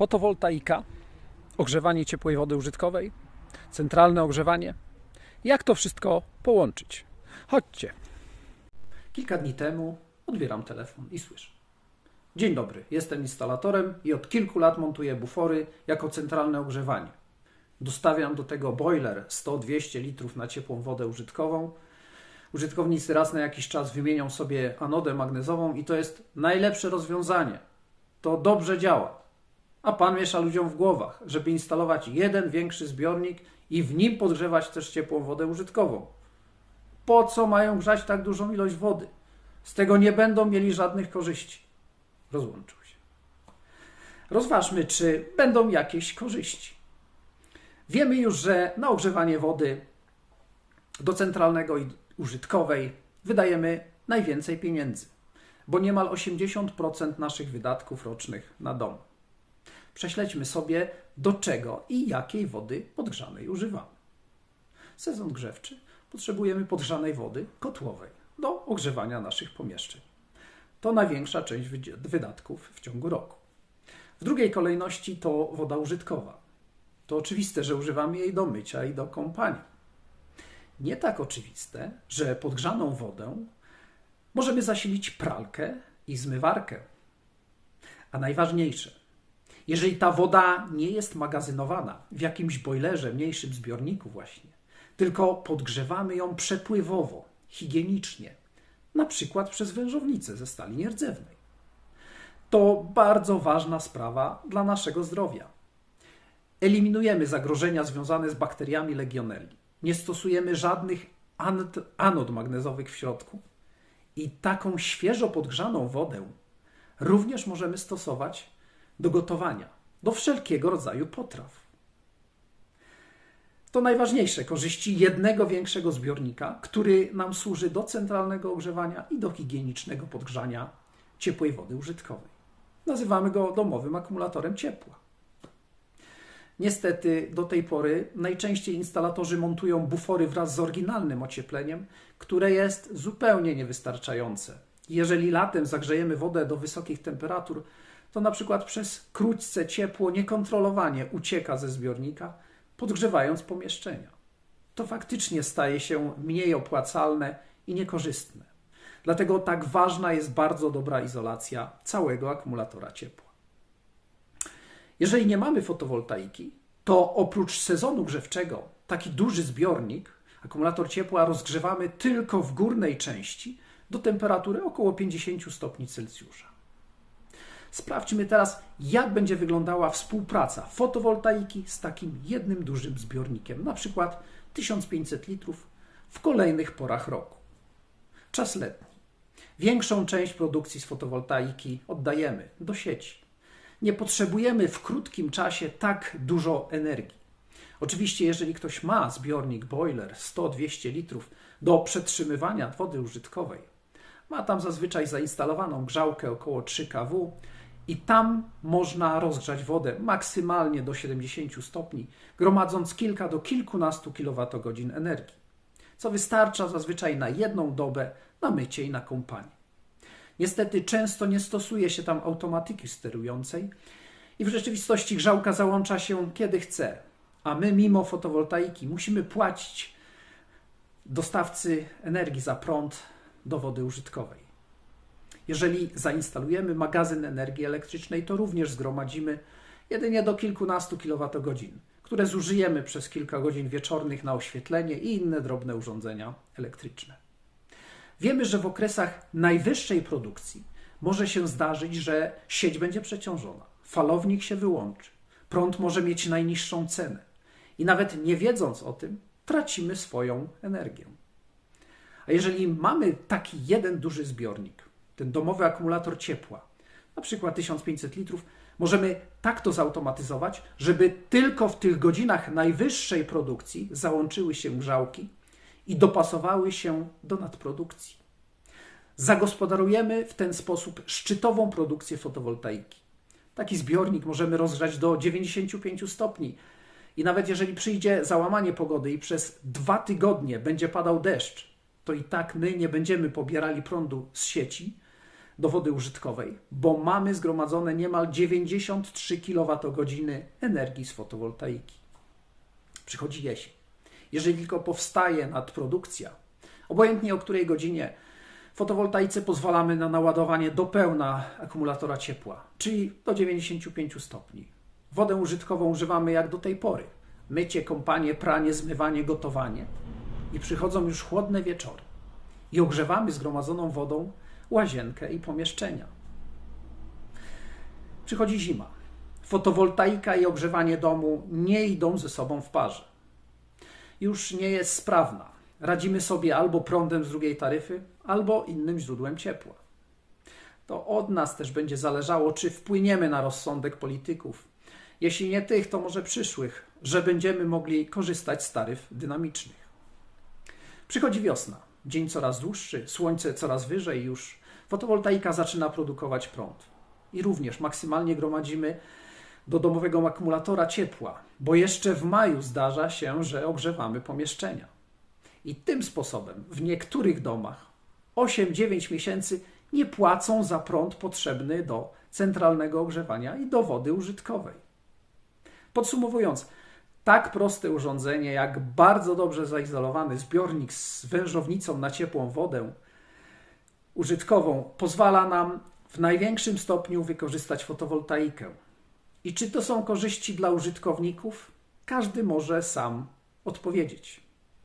fotowoltaika, ogrzewanie ciepłej wody użytkowej, centralne ogrzewanie. Jak to wszystko połączyć? Chodźcie. Kilka dni temu odbieram telefon i słyszę. Dzień dobry, jestem instalatorem i od kilku lat montuję bufory jako centralne ogrzewanie. Dostawiam do tego boiler 100-200 litrów na ciepłą wodę użytkową. Użytkownicy raz na jakiś czas wymienią sobie anodę magnezową i to jest najlepsze rozwiązanie. To dobrze działa. A pan miesza ludziom w głowach, żeby instalować jeden większy zbiornik i w nim podgrzewać też ciepłą wodę użytkową. Po co mają grzać tak dużą ilość wody? Z tego nie będą mieli żadnych korzyści. Rozłączył się. Rozważmy, czy będą jakieś korzyści. Wiemy już, że na ogrzewanie wody do centralnego i użytkowej wydajemy najwięcej pieniędzy, bo niemal 80% naszych wydatków rocznych na dom. Prześledźmy sobie, do czego i jakiej wody podgrzanej używamy. Sezon grzewczy potrzebujemy podgrzanej wody kotłowej do ogrzewania naszych pomieszczeń. To największa część wydatków w ciągu roku. W drugiej kolejności to woda użytkowa. To oczywiste, że używamy jej do mycia i do kąpania. Nie tak oczywiste, że podgrzaną wodę możemy zasilić pralkę i zmywarkę. A najważniejsze, jeżeli ta woda nie jest magazynowana w jakimś bojlerze, mniejszym zbiorniku, właśnie, tylko podgrzewamy ją przepływowo, higienicznie, na przykład przez wężownicę ze stali nierdzewnej. To bardzo ważna sprawa dla naszego zdrowia. Eliminujemy zagrożenia związane z bakteriami legioneli. Nie stosujemy żadnych anod magnezowych w środku. I taką świeżo podgrzaną wodę również możemy stosować do gotowania, do wszelkiego rodzaju potraw. To najważniejsze korzyści jednego większego zbiornika, który nam służy do centralnego ogrzewania i do higienicznego podgrzania ciepłej wody użytkowej. Nazywamy go domowym akumulatorem ciepła. Niestety do tej pory najczęściej instalatorzy montują bufory wraz z oryginalnym ociepleniem, które jest zupełnie niewystarczające. Jeżeli latem zagrzejemy wodę do wysokich temperatur, to na przykład przez krótce ciepło niekontrolowanie ucieka ze zbiornika, podgrzewając pomieszczenia. To faktycznie staje się mniej opłacalne i niekorzystne. Dlatego tak ważna jest bardzo dobra izolacja całego akumulatora ciepła. Jeżeli nie mamy fotowoltaiki, to oprócz sezonu grzewczego taki duży zbiornik, akumulator ciepła rozgrzewamy tylko w górnej części do temperatury około 50 stopni Celsjusza. Sprawdźmy teraz, jak będzie wyglądała współpraca fotowoltaiki z takim jednym dużym zbiornikiem, na przykład 1500 litrów w kolejnych porach roku. Czas letni. Większą część produkcji z fotowoltaiki oddajemy do sieci. Nie potrzebujemy w krótkim czasie tak dużo energii. Oczywiście, jeżeli ktoś ma zbiornik boiler 100-200 litrów do przetrzymywania wody użytkowej, ma tam zazwyczaj zainstalowaną grzałkę około 3 kW, i tam można rozgrzać wodę maksymalnie do 70 stopni, gromadząc kilka do kilkunastu kWh energii, co wystarcza zazwyczaj na jedną dobę na mycie i na kąpanie. Niestety często nie stosuje się tam automatyki sterującej i w rzeczywistości grzałka załącza się kiedy chce, a my mimo fotowoltaiki musimy płacić dostawcy energii za prąd do wody użytkowej. Jeżeli zainstalujemy magazyn energii elektrycznej, to również zgromadzimy jedynie do kilkunastu kWh, które zużyjemy przez kilka godzin wieczornych na oświetlenie i inne drobne urządzenia elektryczne. Wiemy, że w okresach najwyższej produkcji może się zdarzyć, że sieć będzie przeciążona, falownik się wyłączy, prąd może mieć najniższą cenę i nawet nie wiedząc o tym, tracimy swoją energię. A jeżeli mamy taki jeden duży zbiornik, ten domowy akumulator ciepła, na przykład 1500 litrów, możemy tak to zautomatyzować, żeby tylko w tych godzinach najwyższej produkcji załączyły się grzałki i dopasowały się do nadprodukcji. Zagospodarujemy w ten sposób szczytową produkcję fotowoltaiki. Taki zbiornik możemy rozgrzać do 95 stopni. I nawet jeżeli przyjdzie załamanie pogody i przez dwa tygodnie będzie padał deszcz, to i tak my nie będziemy pobierali prądu z sieci, do wody użytkowej, bo mamy zgromadzone niemal 93 kWh energii z fotowoltaiki. Przychodzi jesień. Jeżeli tylko powstaje nadprodukcja, obojętnie o której godzinie fotowoltaice pozwalamy na naładowanie do pełna akumulatora ciepła, czyli do 95 stopni. Wodę użytkową używamy jak do tej pory. Mycie, kąpanie, pranie, zmywanie, gotowanie. I przychodzą już chłodne wieczory. I ogrzewamy zgromadzoną wodą łazienkę i pomieszczenia. Przychodzi zima. Fotowoltaika i ogrzewanie domu nie idą ze sobą w parze. Już nie jest sprawna. Radzimy sobie albo prądem z drugiej taryfy, albo innym źródłem ciepła. To od nas też będzie zależało, czy wpłyniemy na rozsądek polityków. Jeśli nie tych, to może przyszłych, że będziemy mogli korzystać z taryf dynamicznych. Przychodzi wiosna. Dzień coraz dłuższy, słońce coraz wyżej już. Fotowoltaika zaczyna produkować prąd. I również maksymalnie gromadzimy do domowego akumulatora ciepła, bo jeszcze w maju zdarza się, że ogrzewamy pomieszczenia. I tym sposobem w niektórych domach 8-9 miesięcy nie płacą za prąd potrzebny do centralnego ogrzewania i do wody użytkowej. Podsumowując, tak proste urządzenie, jak bardzo dobrze zaizolowany zbiornik z wężownicą na ciepłą wodę użytkową pozwala nam w największym stopniu wykorzystać fotowoltaikę. I czy to są korzyści dla użytkowników? Każdy może sam odpowiedzieć.